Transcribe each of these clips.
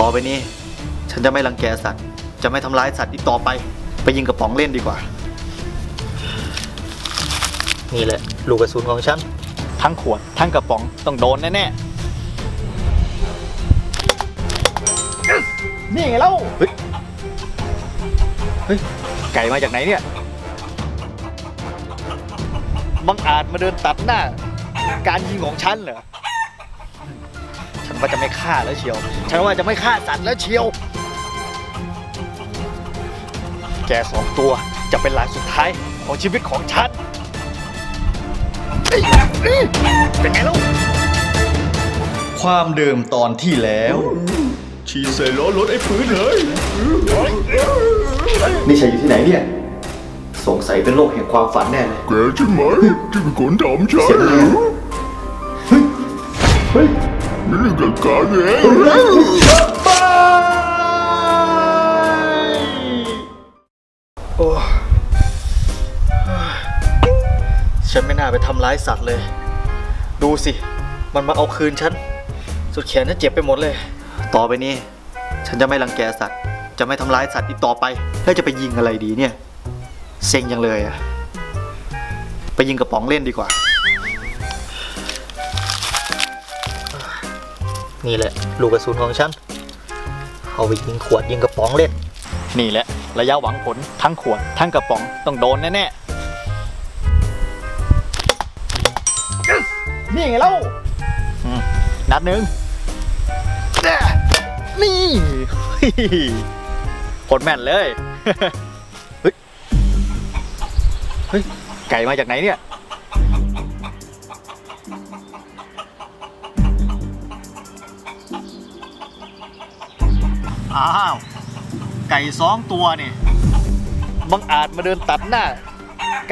ต่อไปนี้ ฉันจะไม่รังแกสัตว์ จะไม่ทำร้ายสัตว์อีกต่อไป ไปยิงกระป๋องเล่นดีกว่า นี่แหละ ลูกกระสุนของฉัน ทั้งขวด ทั้งกระป๋องต้องโดนแน่ๆ นี่ไงเล่า เฮ้ย เฮ้ย ไก่มาจากไหนเนี่ย บังอาจมาเดินตัดหน้า การยิงของฉันเหรอ ว่าจะไม่ฆ่าแล้วเชียว ฉันว่าจะไม่ฆ่าสัตว์แล้วเชียว แกสองตัวจะเป็นรายสุดท้ายของชีวิตของฉันเอ้ยเอ้ยเป็นไงลูกความเดิมตอนที่แล้วฉีดใส่ล้อรถไอ้ปืนเลยนี่ชัยอยู่ที่ไหนเนี่ย สงสัยเป็นโรคแห่งความฝันแน่เลยแกใช่ไหมที่เป็นคนทำฉันเสียงอะไรอะเฮ้ยนี่ เรื่องกับการเองโอ้ฉันไม่น่าไปทำร้ายสัตว์เลย ดูสิ มันมาเอาคืนฉัน สุดแขนฉันเจ็บไปหมดเลย ต่อไปนี้ ฉันจะไม่รังแกสัตว์ จะไม่ทำร้ายสัตว์อีกต่อไป แล้วจะไปยิงอะไรดีเนี่ย เซ็งยังเลยอะไปยิงกระป๋องเล่นดีกว่า นี่แหละ ลูกกระสุนของฉันเอาไปยิงขวดยิงกระป๋องเล่น นี่แหละ ระยะหวังผลทั้งขวดทั้งกระป๋องต้องโดนแน่ๆนี่ไงเล่าอืมนัดหนึ่งน่นี่ผลแม่นเลยเฮ้ยเฮ้ย ไก่มาจากไหนเนี่ย อ้าว ไก่สองตัวนี่บังอาจมาเดินตัดหน้า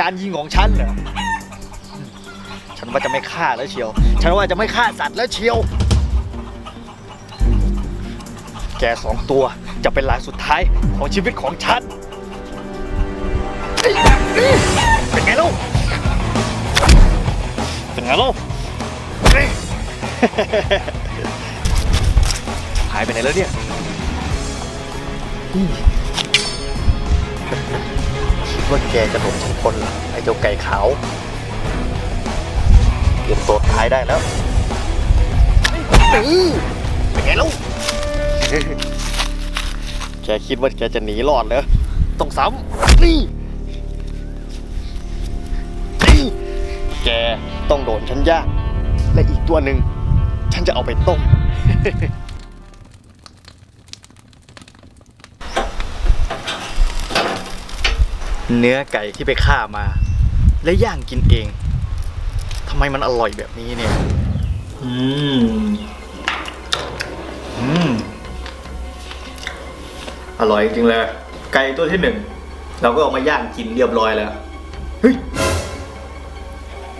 การยิงของฉันเหรอ ฉันว่าจะไม่ฆ่าแล้วเชียว ฉันว่าจะไม่ฆ่าสัตว์แล้วเชียว แกสองตัวจะเป็นรายสุดท้ายของชีวิตของฉัน เป็นไงลูกเป็นไงลูกหายไปไหนแล้วเนี่ย คิดว่าแกจะหลบฉันพ้นเหรอไอ้เจ้าไก่ขาวเตรียมตัวตายได้แล้วนี่เป็นไงลูกแกคิดว่าแกจะหนีรอดเหรอต้องซ้ำนี่นี่แกต้องโดนฉันย่างและอีกตัวหนึ่งฉันจะเอาไปต้ม เนื้อไก่ที่ไปฆ่ามา และย่างกินเองทำไมมันอร่อยแบบนี้เนี่ย อืม อืม อร่อยจริงๆเลย ไก่ตัวที่หนึ่ง เราก็เอามาย่างกินเรียบร้อยแล้ว เฮ้ย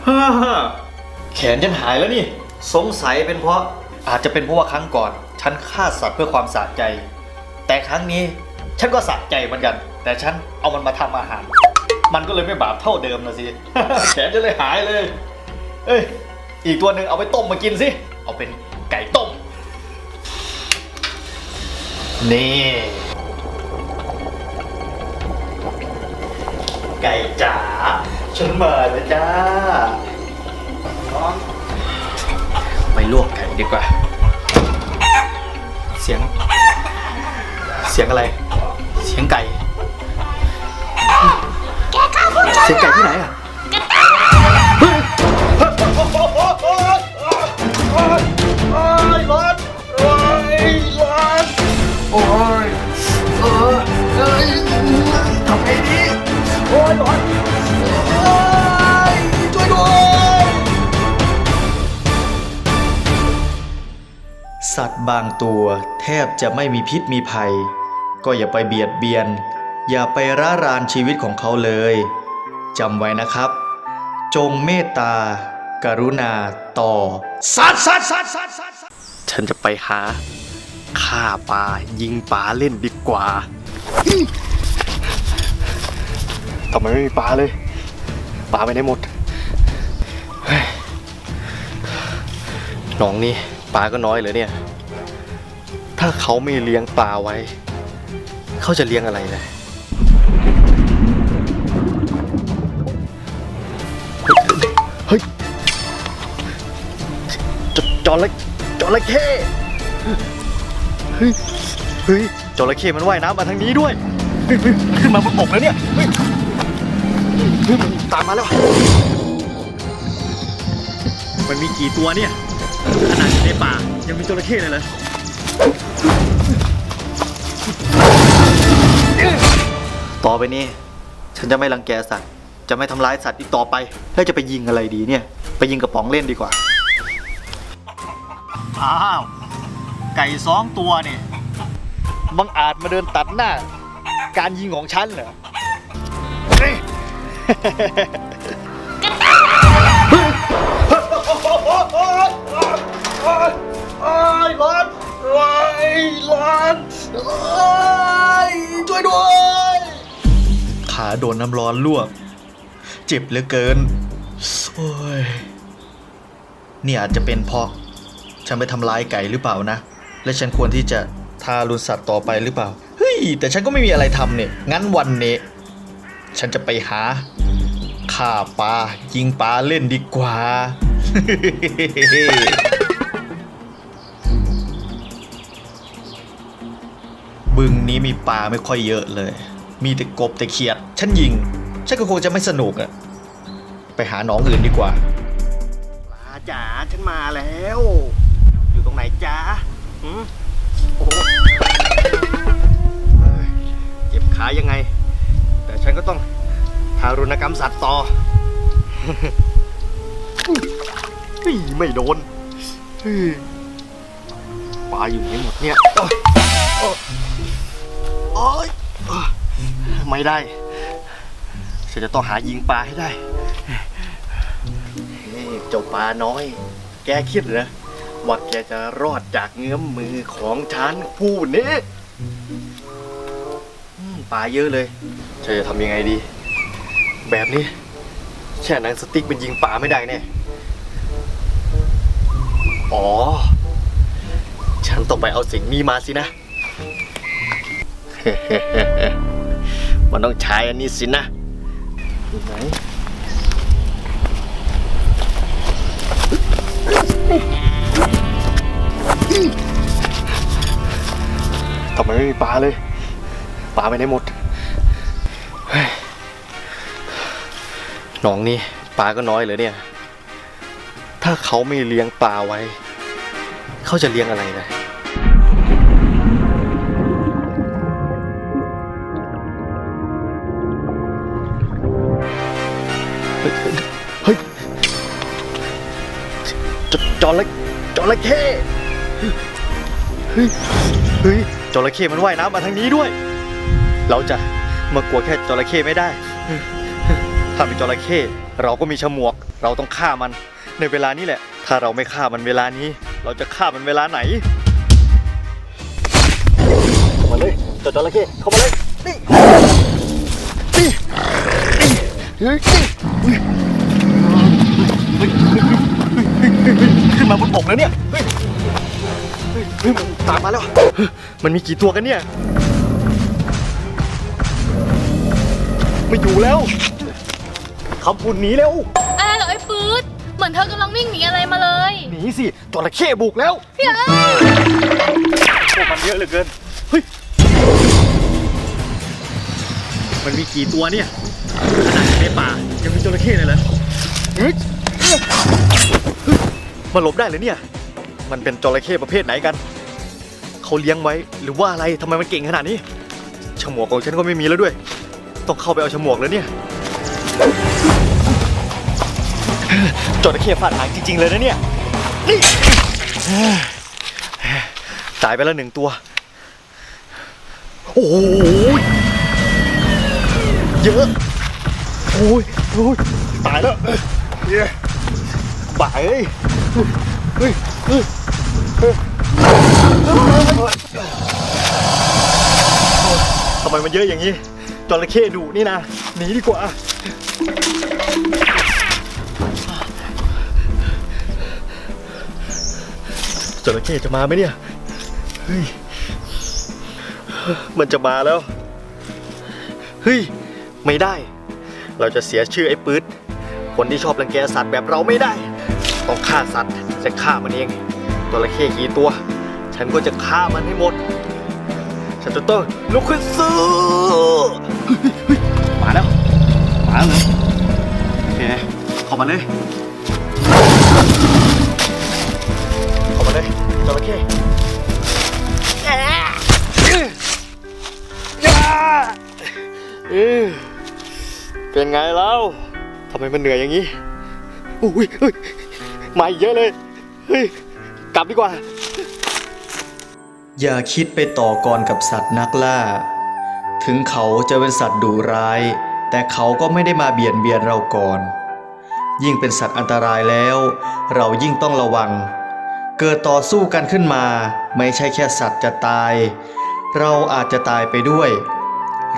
ฮ่าฮ่าแขนฉันหายแล้วนี่ สงสัยเป็นเพราะอาจจะเป็นเพราะว่าครั้งก่อน ฉันฆ่าสัตว์เพื่อความสะใจ แต่ครั้งนี้ ฉันก็สะใจเหมือนกัน แต่ฉันเอามันมาทำอาหาร มันก็เลยไม่บาปเท่าเดิมนะสิแขนจะเลยหายเลย เอ้ย อีกตัวหนึ่งเอาไปต้มมากินสิ เอาเป็นไก่ต้ม นี่ ไก่จ๋า ฉันมาแล้วจ้า ไปลวกไก่ดีกว่า เสียง เสียงอะไร สียงไก่ เสียงไก่ที่ไหนอะเฮ้ยเฮ้ยโอ๊ยโอ๊ยร้อนโอ๊ยร้อนโอ๊ยเออเอ้ยทำไงดีโอ๊ยร้อนโอ๊ยช่วยด้วย สัตว์บางตัวแทบจะไม่มีพิษมีภัย ก็อย่าไปเบียดเบียน อย่าไปร่ารานชีวิตของเขาเลยจำไว้นะครับ จงเมตตากรุณาต่อสัตว์สัตว์สัตว์สัตว์สัตว์ฉันจะไปหาฆ่าปลายิงปลาเล่นดีกว่าทำไมไม่มีปลาเลยปลาไปไหนหมดเฮ้ยหนองนี่ปลาก็น้อยเหลยเนี่ย ถ้าเขาไม่เลี้ยงปลาไว้ เขาจะเลี้ยงอะไรนะเฮ้ยจจระจระเข้เฮ้ยเฮ้ยจระเข้มันว่ายน้ำมาทางนี้ด้วยเฮ้ยเฮ้ยขึ้นมาบนบกแล้วเนี่ยเฮ้ยเฮ้ยมันตามมาแล้ว มันมีกี่ตัวเนี่ยขนาดอยู่ในป่ายังมีจระเข้เลยเหรอ ต่อไปนี้ ฉันจะไม่รังแกสัตว์ จะไม่ทำร้ายสัตว์อีกต่อไป แล้วจะไปยิงอะไรดีเนี่ย ไปยิงกระป๋องเล่นดีกว่า อ้าว ไก่สองตัวเนี่ยบังอาจมาเดินตัดหน้า การยิงของฉันเหรอเฮ้ยร้อนร้อนร้อนช่วยด้วยขา โดนน้ำร้อนลวก เจ็บเหลือเกิน โอ้ย นี่อาจจะเป็นเพราะ ฉันไปทำร้ายไก่หรือเปล่านะ และฉันควรที่จะทารุณสัตว์ต่อไปหรือเปล่า เฮ้ย แต่ฉันก็ไม่มีอะไรทำเนี่ย งั้นวันนี้ ฉันจะไปหาฆ่าปลายิงปลาเล่นดีกว่า บึงนี้มีปลาไม่ค่อยเยอะเลย มีแต่กบแต่เขียด ฉันยิง ฉันก็คงจะไม่สนุกอะไปหาหนองอื่นดีกว่า ปลาจ๋าฉันมาแล้ว อยู่ตรงไหนจ๊ะหืมโอ้โหเฮ้ยเจ็บขายังไง แต่ฉันก็ต้องทารุณกรรมสัตว์ต่อเฮ้ยไม่โดนเฮ้ยปลาอยู่ไหนหมดเนี่ยโอ๊ยโอ๊ยโอ๊ย ไม่ได้ฉันจะต้องหายิงปลาให้ได้เฮ้ยเจ้าปลาน้อย แกคิดเหรอว่าแกจะรอดจากเงื้อมมือของฉันผู้นี้อืมปลาเยอะเลยฉันจะทำยังไงดี แบบนี้แช่หนังสติ๊กเป็นยิงปลาไม่ได้แน่อ๋อ ฉันต้องไปเอาสิ่งนี้มาสินะ มันต้องใช้อันนี้สินะอยู่ไหนทำไมไม่มีปลาเลย ปลาไปไหนหมดเฮ้ยหนองนี้ปลาก็น้อยเลยเนี่ย ถ้าเขาไม่เลี้ยงปลาไว้ เขาจะเลี้ยงอะไรนะ เฮ้ยจจระจระเข้เฮ้ยเฮ้ยจระเข้มันว่ายน้ำมาทางนี้ด้วย เราจะมากลัวแค่จระเข้ไม่ได้ ถ้าเป็นจระเข้เราก็มีฉมวก เราต้องฆ่ามัน ในเวลานี้แหละ ถ้าเราไม่ฆ่ามันเวลานี้ เราจะฆ่ามันเวลาไหนเข้ามาเลยจระเข้เข้ามาเลยนี่ เฮ้ยขึ้นมาบนบกแล้วเนี่ยเฮ้ยเฮ้ยมันตามมาแล้ว มันมีกี่ตัวกันเนี่ยไม่อยู่แล้วคำพูดหนีแล้วอะไรเหรอไอ้ปื๊ดเหมือนเธอกำลังวิ่งหนีอะไรมาเลยหนีสิจระเข้บุกแล้วพี่เอ้ยพวกมันเยอะเหลือเกินเฮ้ยมันมีกี่ตัวเนี่ยขนาด ป่ายังมีจระเข้เลยเหรอเฮ้ยมันหลบได้เลยเนี่ย มันเป็นจระเข้ประเภทไหนกัน เขาเลี้ยงไว้หรือว่าอะไรทำไมมันเก่งขนาดนี้ฉมวกของฉันก็ไม่มีแล้วด้วย ต้องเข้าไปเอาฉมวกแล้วเนี่ยจระเข้ฟาดหางจริง ๆ เลยนะเนี่ยนี่ตายไปแล้วหนึ่งตัว โอ้ยเยอะ โอ้ยโอ้ยตายแล้วเย้บ่ายเอ้ยเฮ้ยเฮ้ยเฮ้ยทำไมมันเยอะอย่างนี้จระเข้ดุนี่นะหนีดีกว่าจระเข้จะมาไหมเนี่ยเฮ้ยมันจะมาแล้ว เฮ้ย ไม่ได้ เราจะเสียชื่อไอ้ปื๊ดคนที่ชอบรังแกสัตว์แบบเราไม่ได้ ต้องฆ่าสัตว์จะฆ่ามันเอง ตัวละเข้กี่ตัว ฉันก็จะฆ่ามันให้หมด ฉันจะต้องลุกขึ้นสู้มาแล้ว มาแล้วเหรอโอเคเข้ามาเลยเข้ามาเลยจระเข้เออ เป็นไงแล้วทำไมมันเหนื่อยอย่างนี้อุ้ยเฮ้ยมาอีกเยอะเลยเฮ้ยกลับดีกว่า อย่าคิดไปต่อกรกับสัตว์นักล่า ถึงเขาจะเป็นสัตว์ดุร้าย แต่เขาก็ไม่ได้มาเบียดเบียนเราก่อน ยิ่งเป็นสัตว์อันตรายแล้ว เรายิ่งต้องระวัง เกิดต่อสู้กันขึ้นมา ไม่ใช่แค่สัตว์จะตาย เราอาจจะตายไปด้วย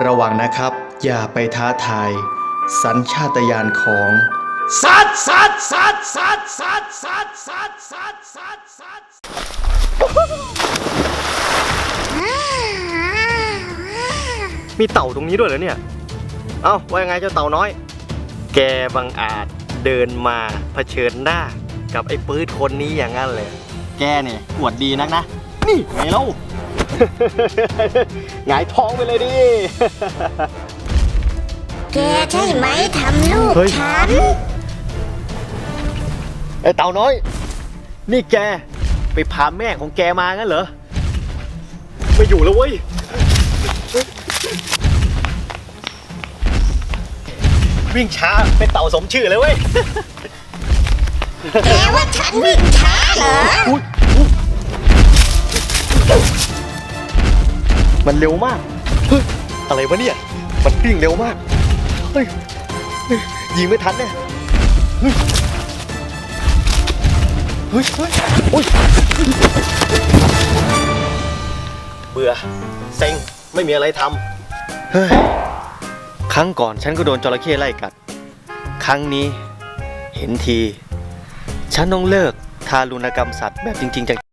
ระวังนะครับ อย่าไปท้าทาย สัญชาตญาณของสัตว์สัตว์สัตว์สัตว์สัตว์สัตว์สัตว์สัตว์สัตว์สัตว์มีเต่าตรงนี้ด้วยเหรอเนี่ย เอ้าว่ายังไงเจ้าเต่าน้อย แกบังอาจเดินมาเผชิญหน้า กับไอ้ปื๊ดคนนี้อย่างนั้นเลย แกเนี่ยอวดดีนักนะ นี่ไงเล่าหงายท้องไปเลยดิ แกใช่ไหมทำลูกเฮ้ย ฉัน ไอ้เต่าน้อย นี่แกไปพาแม่ของแกมางั้นเหรอ ไม่อยู่แล้วเว้ย วิ่งช้าเป็นเต่าสมชื่อเลยเว้ย แกว่าฉันวิ่งช้าเหรออุ๊ยอุ๊ยมันเร็วมากเฮ้ยอะไรวะเนี่ย มันวิ่งเร็วมาก เฮ้ยยิงไม่ทันแน่เฮ้ยเฮ้ยเฮ้ยโอ๊ยเบื่อเซ็งไม่มีอะไรทำเฮ้ยครั้งก่อนฉันก็โดนจระเข้ไล่กัด ครั้งนี้เห็นที ฉันต้องเลิกทารุณกรรมสัตว์แบบจริง ๆจัง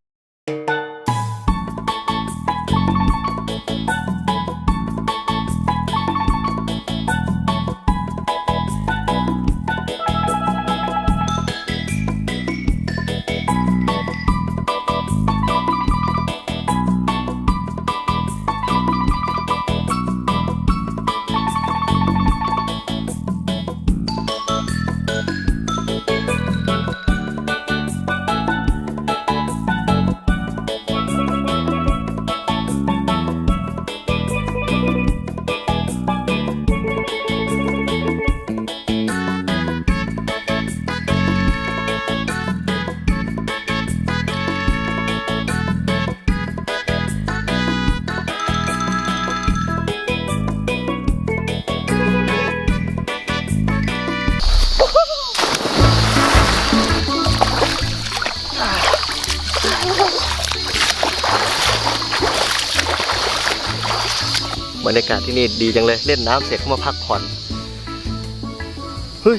บรรยากาศที่นี่ดีจังเลยเล่นน้ำเสร็จก็มาพักผ่อนเฮ้ย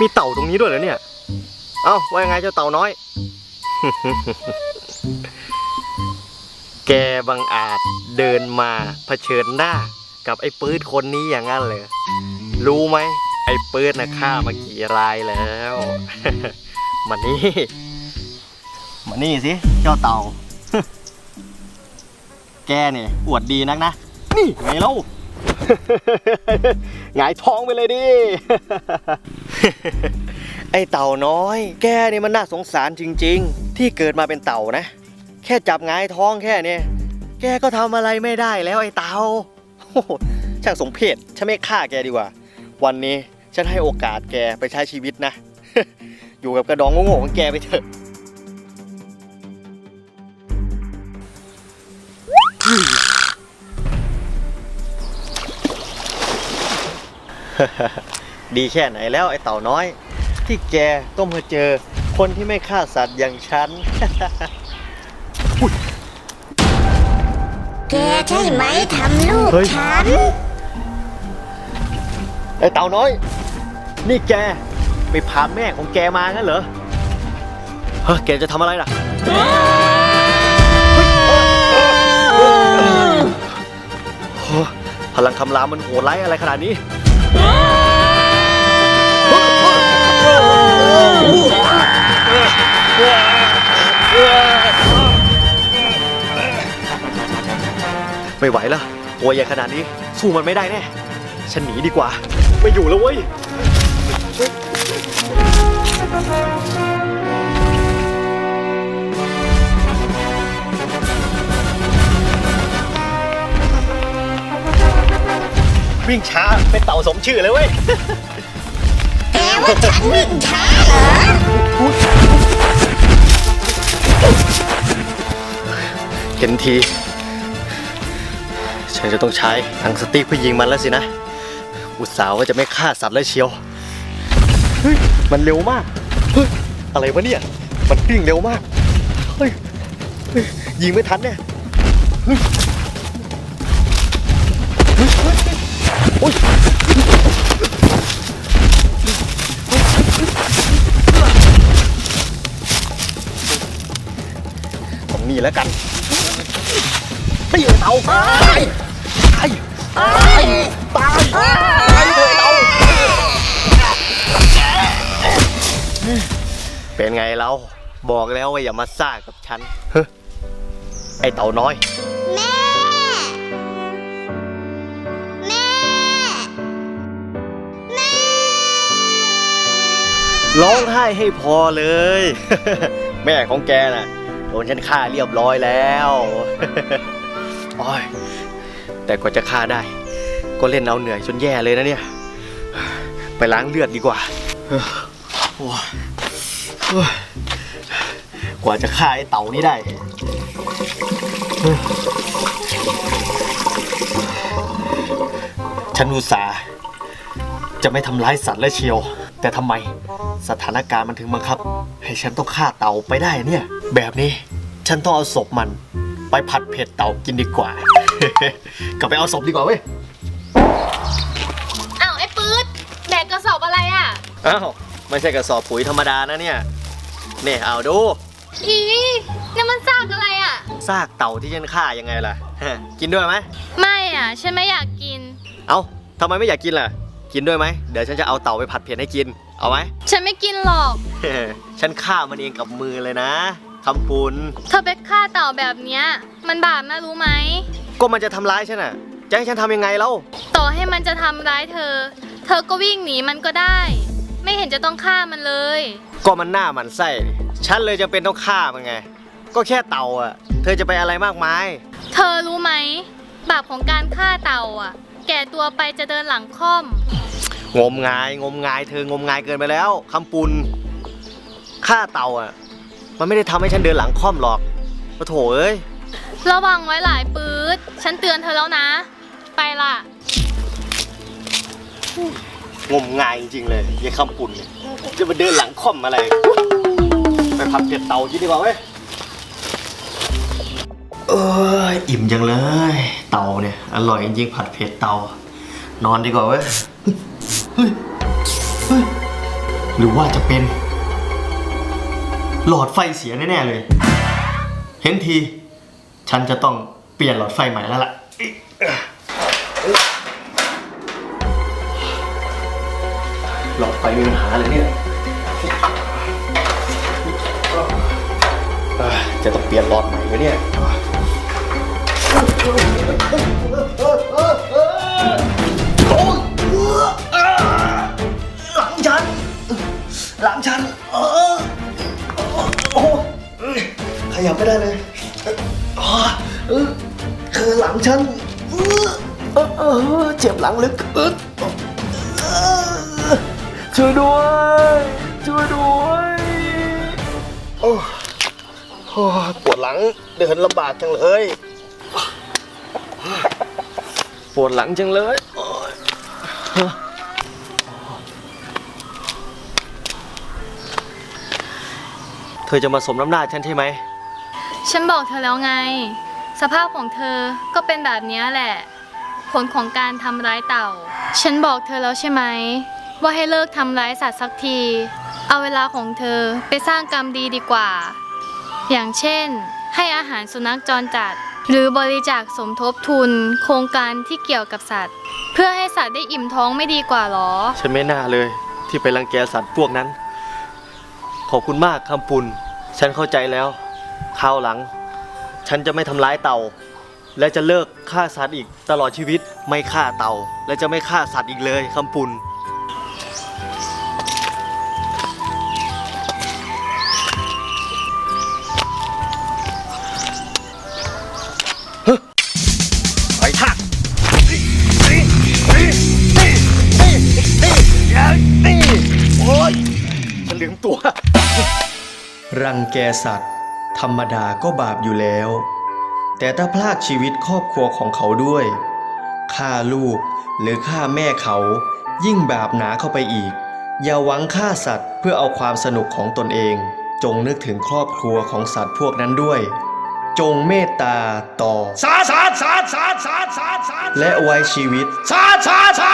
มีเต่าตรงนี้ด้วยเหรอเนี่ย เอ้าว่ายังไงเจ้าเต่าน้อย แกบังอาจเดินมาเผชิญหน้า กับไอ้ปื๊ดคนนี้อย่างนั้นเลย รู้ไหมไอ้ปื๊ดนะฆ่ามากี่รายแล้วมานี่มานี่สิเจ้าเต่า แกเนี่ยอวดดีนักนะ นี่ไงเล่า หงายท้องไปเลยดิ ไอเต่าน้อย แกเนี่ยมันน่าสงสารจริง ๆ ที่เกิดมาเป็นเต่านะ แค่จับหงายท้องแค่เนี่ยแกก็ทำอะไรไม่ได้แล้วไอเต่าโอ้โหช่างสมเพชฉันไม่ฆ่าแกดีกว่า วันนี้ฉันให้โอกาสแกไปใช้ชีวิตนะ อยู่กับกระดองโง่ๆของแกไปเถอะ ดีแค่ไหนแล้วไอ้เต่าน้อย ที่แกต้องมาเจอคนที่ไม่ฆ่าสัตว์อย่างฉัน แกใช่ไหมทำลูกฉัน ไอ้เต่าน้อย นี่แกไปพาแม่ของแกมางั้นเหรอเฮ้แกจะทำอะไรล่ะ พลังคำรามมันโหดไร้อะไรขนาดนี้ ไม่ไหวแล้วตัวใหญ่ขนาดนี้ สู้มันไม่ได้แน่ ฉันหนีดีกว่า ไม่อยู่แล้วเว้ย วิ่งช้าเป็นเต่าสมชื่อเลยเว้ย ว่าฉันวิ่งช้าเหรอเห็นที ฉันจะต้องใช้หนังสติ๊กเพื่อยิงมันแล้วสินะ อุตส่าห์ว่าจะไม่ฆ่าสัตว์แล้วเชียว เฮ้ย มันเร็วมาก เฮ้ย อะไรวะเนี่ย มันวิ่งเร็วมาก เฮ้ย ยิงไม่ทันแน่เฮ้ย แล้วกันตีเลยเตาตายตายตายตายตายเลยเตาเป็นไงเราบอกแล้วว่าอย่ามาซ่ากับฉันเฮ้ไอเต่าน้อย แม่ แม่ แม่ ร้องไห้ให้พอเลย แม่ของแกน่ะ โดนฉันฆ่าเรียบร้อยแล้วโอ้ยแต่กว่าจะฆ่าได้ ก็เล่นเอาเหนื่อยจนแย่เลยนะเนี่ย ไปล้างเลือดดีกว่าโอ้ยโอ้ยกว่าจะฆ่าไอ้เต่านี้ได้ฉันอุตส่าห์จะไม่ทำร้ายสัตว์และเชียว แต่ทำไมสถานการณ์มันถึงบังคับ ให้ฉันต้องฆ่าเต่าไปได้เนี่ย แบบนี้ ฉันต้องเอาศพมัน ไปผัดเผ็ดเต่ากินดีกว่า กลับไปเอาศพดีกว่าเว้ย อ้าวไอ้ปื๊ดแบกกระสอบอะไรอะ อ้าว ไม่ใช่กระสอบปุ๋ยธรรมดานะเนี่ยเนี่ยเอาดู อีนี่มันซากอะไรอะ ซากเต่าที่ฉันฆ่ายังไงล่ะ กินด้วยไหม ไม่อะ ฉันไม่อยากกิน เอาทำไมไม่อยากกินล่ะ กินด้วยไหม เดี๋ยวฉันจะเอาเต่าไปผัดเผ็ดให้กิน เอาไหม ฉันไม่กินหรอก ฉันฆ่ามันเองกับมือเลยนะ คำปุนเธอไปฆ่าเต่าแบบเนี้ย มันบาปนะรู้ไหม ก็มันจะทำร้ายฉันอะจะให้ฉันทำยังไงเล่าต่อให้มันจะทำร้ายเธอ เธอก็วิ่งหนีมันก็ได้ ไม่เห็นจะต้องฆ่ามันเลย ก็มันหน้ามันไส้ดิฉันเลยจะเป็นต้องฆ่ามันไง ก็แค่เต่าอะ เธอจะไปอะไรมากมาย เธอรู้ไหม บาปของการฆ่าเต่าอะ แก่ตัวไปจะเดินหลังค่อม งมงาย งมงาย เธองมงายเกินไปแล้วคำปุนฆ่าเต่าอะ มันไม่ได้ทำให้ฉันเดินหลังค่อมหรอกโอ้โถเอ้ย ระวังไว้หลายปื๊ด ฉันเตือนเธอแล้วนะ ไปละงมงายจริงๆเลยยายคำปุนเนี่ยจะมาเดินหลังค่อมอะไร ไปผัดเผ็ดเต่ากินดีกว่าเว้ยเอ้ยอิ่มจังเลย เต่าเนี่ย อร่อยจริงๆผัดเผ็ดเต่านอนดีกว่าเว้ยเฮ้ยเฮ้ยหรือว่าจะเป็น หลอดไฟเสียแน่ๆเลย เห็นที ฉันจะต้องเปลี่ยนหลอดไฟใหม่แล้วล่ะ หลอดไฟมีปัญหาเลยเนี่ยเอ้ยจะต้องเปลี่ยนหลอดใหม่เลยเนี่ย ยับไม่ได้เลยอ๋อเออคือหลังฉันเออเออเออเจ็บหลังเหลึกเกินช่วยด้วย ช่วยด้วยโอ้โอ้ปวดหลังเดินลำบากจังเลย ปวดหลังจังเลยโอ้ยเธอจะมาสมน้ำหน้าฉันใช่ไหม ฉันบอกเธอแล้วไง สภาพของเธอก็เป็นแบบนี้แหละ ผลของการทำร้ายเต่า ฉันบอกเธอแล้วใช่ไหม ว่าให้เลิกทำร้ายสัตว์สักที เอาเวลาของเธอไปสร้างกรรมดีดีกว่า อย่างเช่น ให้อาหารสุนัขจรจัด หรือบริจาคสมทบทุน โครงการที่เกี่ยวกับสัตว์ เพื่อให้สัตว์ได้อิ่มท้องไม่ดีกว่าหรอ ฉันไม่น่าเลยที่ไปรังแกสัตว์พวกนั้น ขอบคุณมากคำปุนฉันเข้าใจแล้ว คราวหลัง ฉันจะไม่ทำร้ายเต่า และจะเลิกฆ่าสัตว์อีกตลอดชีวิตไม่ฆ่าเต่า และจะไม่ฆ่าสัตว์อีกเลยคำปุนไปทักโอ๊ยฉันลืมตัว รังแกสัตว์ ธรรมดาก็บาปอยู่แล้ว แต่ถ้าพลากชีวิตครอบครัวของเขาด้วยฆ่าลูกหรือฆ่าแม่เขายิ่งบาปหนาเข้าไปอีก อย่าหวังฆ่าสัตว์เพื่อเอาความสนุกของตนเอง จงนึกถึงครอบครัวของสัตว์พวกนั้นด้วย จงเมตตาต่อสาสาสาสาสาสาและไว้ชีวิตสาสาสา